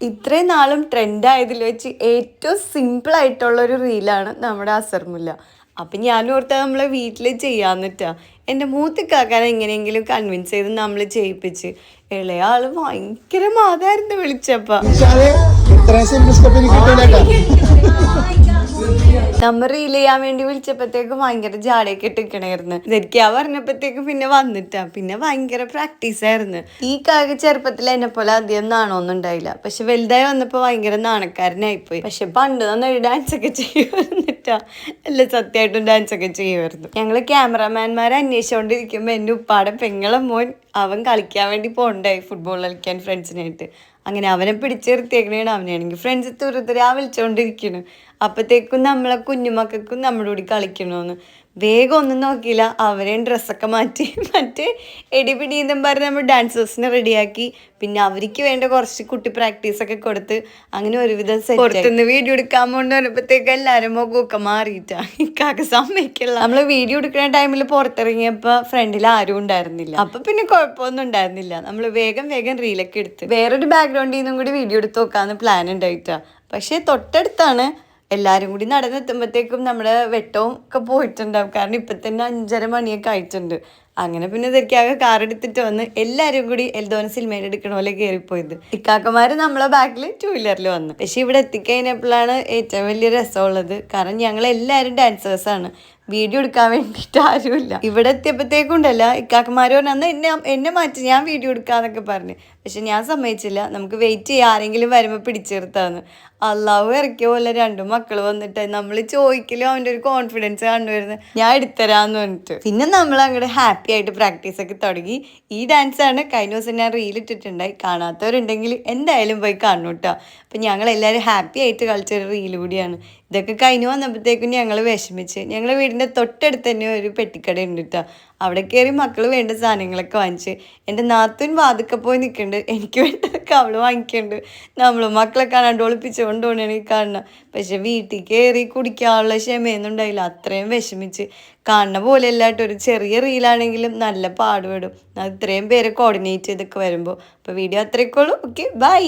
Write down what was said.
ഇത്രയും നാളും ട്രെൻഡായതിൽ വെച്ച് ഏറ്റവും സിമ്പിളായിട്ടുള്ളൊരു ആയിട്ടുള്ള ഒരു റീലാണ് നമ്മുടെ അസർമുല്ല അപ്പം ഞാൻ ഓർത്ത നമ്മളെ വീട്ടിൽ ചെയ്യാന്നിട്ടാ. എന്റെ മൂത്തിക്കാക്കാൻ എങ്ങനെയെങ്കിലും കൺവിൻസ് ചെയ്ത് നമ്മൾ ചെയ്യിപ്പിച്ച്. ഇളയ ആൾ ഭയങ്കര മാതായിരുന്നു വിളിച്ചപ്പ. ഇത്രയും സിമ്പിൾ സ്റ്റെപ്പ് എനിക്ക് കിട്ടൂല നമ്മ റീൽ ചെയ്യാൻ വേണ്ടി വിളിച്ചപ്പോഴത്തേക്കും ഭയങ്കര ജാടയൊക്കെ ഇട്ടിക്കണായിരുന്നു എനിക്ക് ആ പറഞ്ഞപ്പോഴത്തേക്കും പിന്നെ വന്നിട്ടാ. പിന്നെ ഭയങ്കര പ്രാക്ടീസ് ആയിരുന്നു. ഈ കാക ചെറുപ്പത്തിൽ എന്നെ പോലെ അധികം നാണമൊന്നും ഉണ്ടായില്ല. പക്ഷെ വലുതായി വന്നപ്പോൾ ഭയങ്കര നാണക്കാരനായിപ്പോയി. പക്ഷെ പണ്ട് നന്നായി ഡാൻസ് ഒക്കെ ചെയ്യുമായിരുന്നിട്ടാ അല്ല സത്യമായിട്ടും ഡാൻസ് ഒക്കെ ചെയ്യുമായിരുന്നു. ഞങ്ങൾ ക്യാമറാമാൻമാരെ അന്വേഷിച്ചുകൊണ്ടിരിക്കുമ്പോൾ എന്റെ ഉപ്പാടെ പെങ്ങളെ മോൻ അവൻ കളിക്കാൻ വേണ്ടി പോകണ്ടായി ഫുട്ബോൾ കളിക്കാൻ ഫ്രണ്ട്സിനായിട്ട് അങ്ങനെ അവനെ പിടിച്ചിരുത്തിയേക്കണേണ് അവനാണെങ്കിൽ ഫ്രണ്ട്സ് തുരുത്തരാ വിളിച്ചോണ്ടിരിക്കണ്. അപ്പത്തേക്കും നമ്മളെ കുഞ്ഞുമക്കൾക്കും നമ്മുടെ കൂടി കളിക്കണമെന്ന് വേഗം ഒന്നും നോക്കിയില്ല. അവരെയും ഡ്രസ്സൊക്കെ മാറ്റി മറ്റേ എടിപിടിയെന്നും പറഞ്ഞ് നമ്മൾ ഡാൻസേഴ്സിനെ റെഡിയാക്കി പിന്നെ അവർക്ക് വേണ്ട കുറച്ച് കുട്ടി പ്രാക്ടീസ് ഒക്കെ കൊടുത്ത് അങ്ങനെ ഒരുവിധം. പുറത്തുനിന്ന് വീഡിയോ എടുക്കാൻ പോകുന്ന വരുമ്പോഴത്തേക്ക് എല്ലാവരും മുഖമൊക്കെ മാറിയിട്ടാണ് ഇക്കാക്ക് സമ്മതിക്കില്ല. നമ്മൾ വീഡിയോ എടുക്കുന്ന ടൈമിൽ പുറത്തിറങ്ങിയപ്പോൾ ഫ്രണ്ടിൽ ആരും ഉണ്ടായിരുന്നില്ല. അപ്പം പിന്നെ കുഴപ്പമൊന്നും ഉണ്ടായിരുന്നില്ല. നമ്മൾ വേഗം വേഗം റീലൊക്കെ എടുത്ത്. വേറൊരു ബാക്ക്ഗ്രൗണ്ടിൽ നിന്നും കൂടി വീഡിയോ എടുത്ത് നോക്കാമെന്ന് പ്ലാൻ ഉണ്ടായിട്ടാണ് പക്ഷേ തൊട്ടടുത്താണ് എല്ലാവരും കൂടി നടന്നെത്തുമ്പോഴത്തേക്കും നമ്മുടെ വെട്ടവും ഒക്കെ പോയിട്ടുണ്ടാവും. കാരണം ഇപ്പം തന്നെ അഞ്ചര മണിയൊക്കെ ആയിട്ടുണ്ട്. അങ്ങനെ പിന്നെ ഇതൊക്കെയാകെ കാർ എടുത്തിട്ട് വന്ന് എല്ലാവരും കൂടി എൽദോന സിനിമയിൽ എടുക്കണ പോലെ കയറിപ്പോയത് ഇക്കാക്കമാർ നമ്മളെ ബാക്കിൽ ടൂ വീലറിൽ വന്നു. പക്ഷേ ഇവിടെ എത്തിക്കഴിഞ്ഞപ്പോഴാണ് ഏറ്റവും വലിയ രസമുള്ളത്. കാരണം ഞങ്ങൾ എല്ലാവരും ഡാൻസേഴ്സാണ് വീഡിയോ എടുക്കാൻ വേണ്ടിയിട്ട് ആരുമില്ല. ഇവിടെ എത്തിയപ്പോഴത്തേക്കും ഉണ്ടല്ല ഇക്കാക്കന്മാർ പറഞ്ഞു അന്ന് എന്നെ എന്നെ മാറ്റി ഞാൻ വീഡിയോ എടുക്കാന്നൊക്കെ പറഞ്ഞു. പക്ഷെ ഞാൻ സമ്മതിച്ചില്ല. നമുക്ക് വെയിറ്റ് ചെയ്യാം ആരെങ്കിലും വരുമ്പോൾ പിടിച്ചെടുത്താന്ന് അള്ളാഹു ഇറക്കിയ പോലെ രണ്ടു മക്കൾ വന്നിട്ട് നമ്മൾ ചോദിക്കലും അവന്റെ ഒരു കോൺഫിഡൻസ് കണ്ടുവരുന്നത് ഞാൻ എടുത്തരാന്ന് പറഞ്ഞിട്ട്. പിന്നെ നമ്മൾ അങ്ങോട്ട് ഹാപ്പി ആയിട്ട് പ്രാക്ടീസ് ഒക്കെ തുടങ്ങി. ഈ ഡാൻസ് ആണ് കഴിഞ്ഞ ദിവസം ഞാൻ റീൽ ഇട്ടിട്ടുണ്ടായി. കാണാത്തവരുണ്ടെങ്കിൽ എന്തായാലും പോയി കാണണം കേട്ടോ അപ്പം ഞങ്ങൾ എല്ലാവരും ഹാപ്പി ആയിട്ട് കളിച്ചൊരു റീൽ കൂടിയാണ്. ഇതൊക്കെ കഴിഞ്ഞ് വന്നപ്പോഴത്തേക്കും ഞങ്ങൾ വിഷമിച്ച്. ഞങ്ങളുടെ വീടിന്റെ തൊട്ടടുത്ത് തന്നെ ഒരു പെട്ടിക്കട ഉണ്ട് കേട്ടോ അവിടെ കയറി മക്കൾ വേണ്ട സാധനങ്ങളൊക്കെ വാങ്ങിച്ച്. എന്റെ നാത്തുൻ വാതുക്കെ പോയി നിൽക്കുന്നുണ്ട്. എനിക്ക് വേണ്ടതൊക്കെ അവൾ വാങ്ങിക്കുന്നുണ്ട്. നമ്മൾ മക്കളെ കാണാണ്ട് ഒളിപ്പിച്ചുകൊണ്ട് പോകണമെങ്കിൽ കാണണം പക്ഷെ വീട്ടിൽ കയറി കുടിക്കാനുള്ള ക്ഷമയൊന്നും ഉണ്ടായില്ല. അത്രയും വിഷമിച്ച്. കാണുന്ന പോലെ അല്ലാട്ട് ഒരു ചെറിയ റീലാണെങ്കിലും നല്ല പാടുപെടും. ഇത്രയും പേരെ കോർഡിനേറ്റ് ചെയ്തൊക്കെ വരുമ്പോൾ. അപ്പോൾ വീഡിയോ അത്രയ്ക്കുള്ളൂ ഓക്കെ ബൈ